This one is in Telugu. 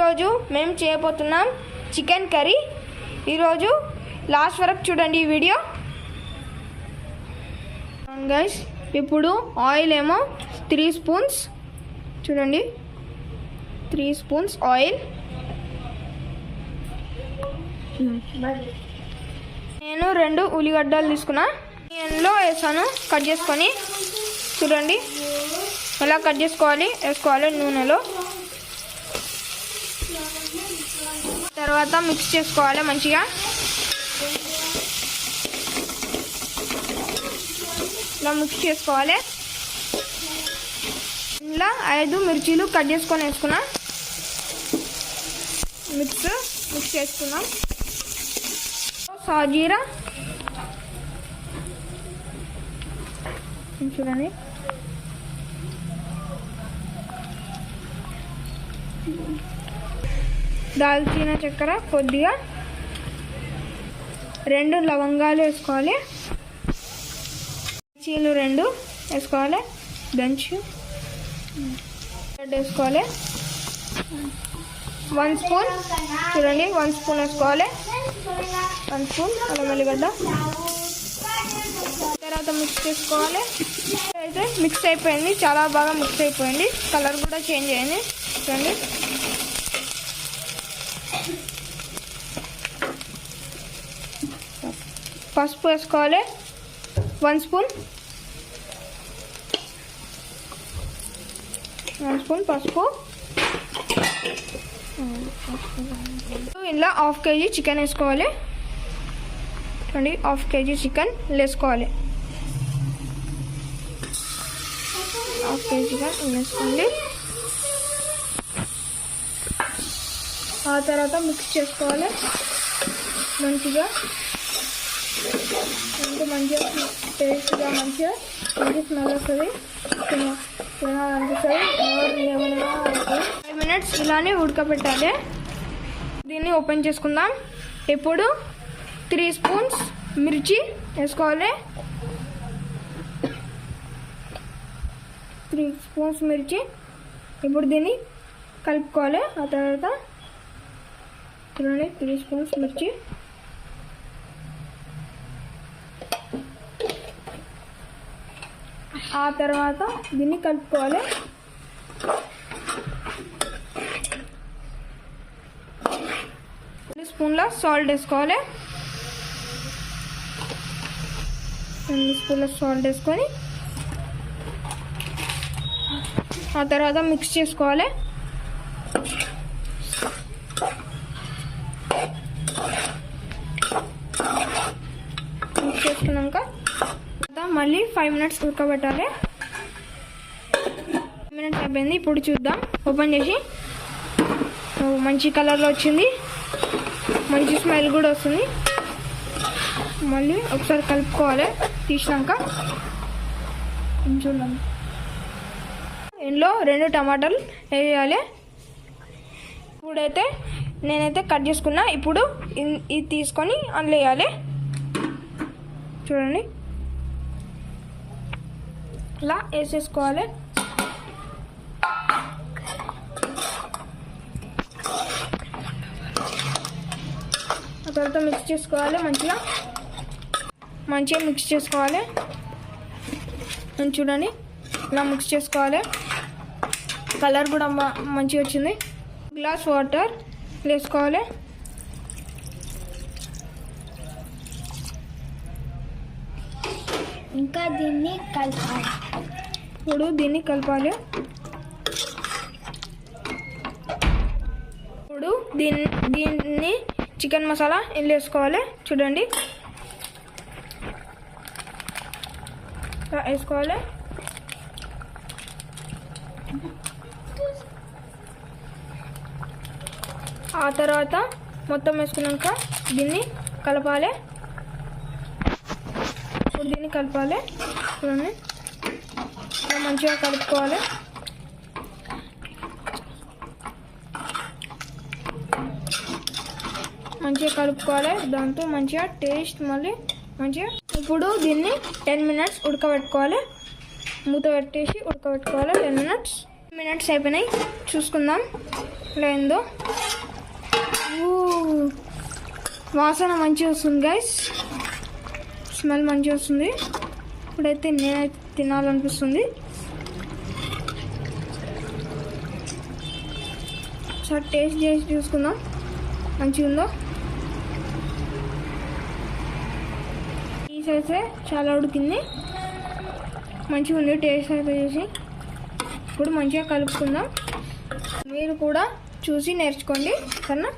ఈరోజు మేము చేయబోతున్నాం చికెన్ కర్రీ. ఈరోజు లాస్ట్ వరకు చూడండి ఈ వీడియో. గైస్ ఇప్పుడు ఆయిల్ ఏమో త్రీ స్పూన్స్ చూడండి. త్రీ స్పూన్స్ ఆయిల్ నేను రెండు ఉల్లిగడ్డలు తీసుకున్నా. ఎన్లో వేసాను కట్ చేసుకొని. చూడండి. ఎలా కట్ చేసుకోవాలి? వేసుకోవాలి నూనెలో. తర్వాత మిక్స్ చేసుకోవాలి మంచిగా. ఇలా మిక్స్ చేసుకోవాలి. ఇలా ఐదు మిర్చీలు కట్ చేసుకొని వేసుకున్నా. మిక్స్ మిక్స్ చేసుకున్నాం. సాజీరా. చూడండి. దాల్చిన చక్కెర కొద్దిగా రెండు లవంగాలు వేసుకోవాలి. మిర్చీలు రెండు వేసుకోవాలి. దంచు. వేసుకోవాలి. వన్ స్పూన్ చూడండి వన్ స్పూన్ వేసుకోవాలి. వన్ స్పూన్ అల్లం వెల్లిగడ్డ. తర్వాత మిక్స్ చేసుకోవాలి. అయితే మిక్స్ అయిపోయింది చాలా బాగా మిక్స్ అయిపోయింది. కలర్ కూడా చేంజ్ అయింది. చూడండి. పసుపు వేసుకోవాలి. వన్ స్పూన్ వన్ స్పూన్ పసుపు. ఇందులో హాఫ్ కేజీ చికెన్ వేసుకోవాలి. చూడండి హాఫ్ కేజీ చికెన్ వేసుకోవాలి. హాఫ్ కేజీ చికెన్ వేసుకోండి. ఆ తర్వాత మిక్స్ చేసుకోవాలి. మంచిగా ఇంకా మంచిగా టేస్ట్గా మంచిగా మంచి స్మెల్ వస్తుంది. తినాలనిపిస్తుంది. ఏమైనా ఫైవ్ మినిట్స్ ఇలానే ఉడకబెట్టాలి. దీన్ని ఓపెన్ చేసుకుందాం. ఇప్పుడు త్రీ స్పూన్స్ మిర్చి వేసుకోవాలి. త్రీ స్పూన్స్ మిర్చి. ఇప్పుడు దీన్ని కలుపుకోవాలి. ఆ తర్వాత చూడండి త్రీ స్పూన్స్ మిర్చి. ఆ తర్వాత దీన్ని కలుపుకోవాలి. స్పూన్ల సాల్ట్ వేసుకోవాలి. రెండు స్పూన్ల సాల్ట్ వేసుకొని ఆ తర్వాత మిక్స్ చేసుకోవాలి మిక్స్ చేసుకున్నాక తర్వాత మళ్ళీ ఫైవ్ మినిట్స్ ఉడకబెట్టాలి. ఫైవ్ మినిట్స్ అయిపోయింది. ఇప్పుడు చూద్దాం. ఓపెన్ చేసి. మంచి కలర్లో వచ్చింది. మంచి స్మెల్ కూడా వస్తుంది. మళ్ళీ ఒకసారి కలుపుకోవాలి. తీసినాక. చూడండి ఇందులో రెండు టమాటాలు వేయాలి. ఇప్పుడైతే నేనైతే కట్ చేసుకున్నా. ఇప్పుడు ఇది తీసుకొని అందులో వేయాలి చూడండి. ఇలా వేసేసుకోవాలి ఆ తర్వాత మిక్స్ చేసుకోవాలి మంచిగా. మంచిగా మిక్స్ చేసుకోవాలి. నేను చూడండి ఇలా మిక్స్ చేసుకోవాలి. కలర్ కూడా మంచిగా వచ్చింది. గ్లాస్ వాటర్ వేసుకోవాలి. ఇంకా దీన్ని కలపాలి. ఇప్పుడు దీన్ని కలపాలి. ఇప్పుడు దీన్ని దీన్ని చికెన్ మసాలా వేసుకోవాలి. చూడండి. వేసుకోవాలి. ఆ తర్వాత మొత్తం వేసుకున్నాక దీన్ని కలపాలి. ఇప్పుడు దీన్ని కలపాలి. చూడండి. ఇలా మంచిగా కలుపుకోవాలి. మంచిగా కలుపుకోవాలి. దాంతో మంచిగా టేస్ట్ మళ్ళీ మంచిగా ఇప్పుడు దీన్ని టెన్ మినిట్స్ ఉడకబెట్టుకోవాలి. మూత పెట్టేసి ఉడకబెట్టుకోవాలి. టెన్ మినిట్స్ మినిట్స్ అయిపోయినాయి. చూసుకుందాం. లేదో వాసన మంచిగా వస్తుంది గైస్ స్మెల్ మంచిగా వస్తుంది. ఇప్పుడైతే నేనైతే తినాలనిపిస్తుంది. ఒకసారి టేస్ట్ చేసి చూసుకుందాం. మంచిగా ఉందో? పీస్ అయితే చాలా ఉడికింది. మంచిగా ఉంది టేస్ట్ అయితే చూసి. ఇప్పుడు మంచిగా కలుపుకుందాం. మీరు కూడా చూసి నేర్చుకోండి. సరేనా?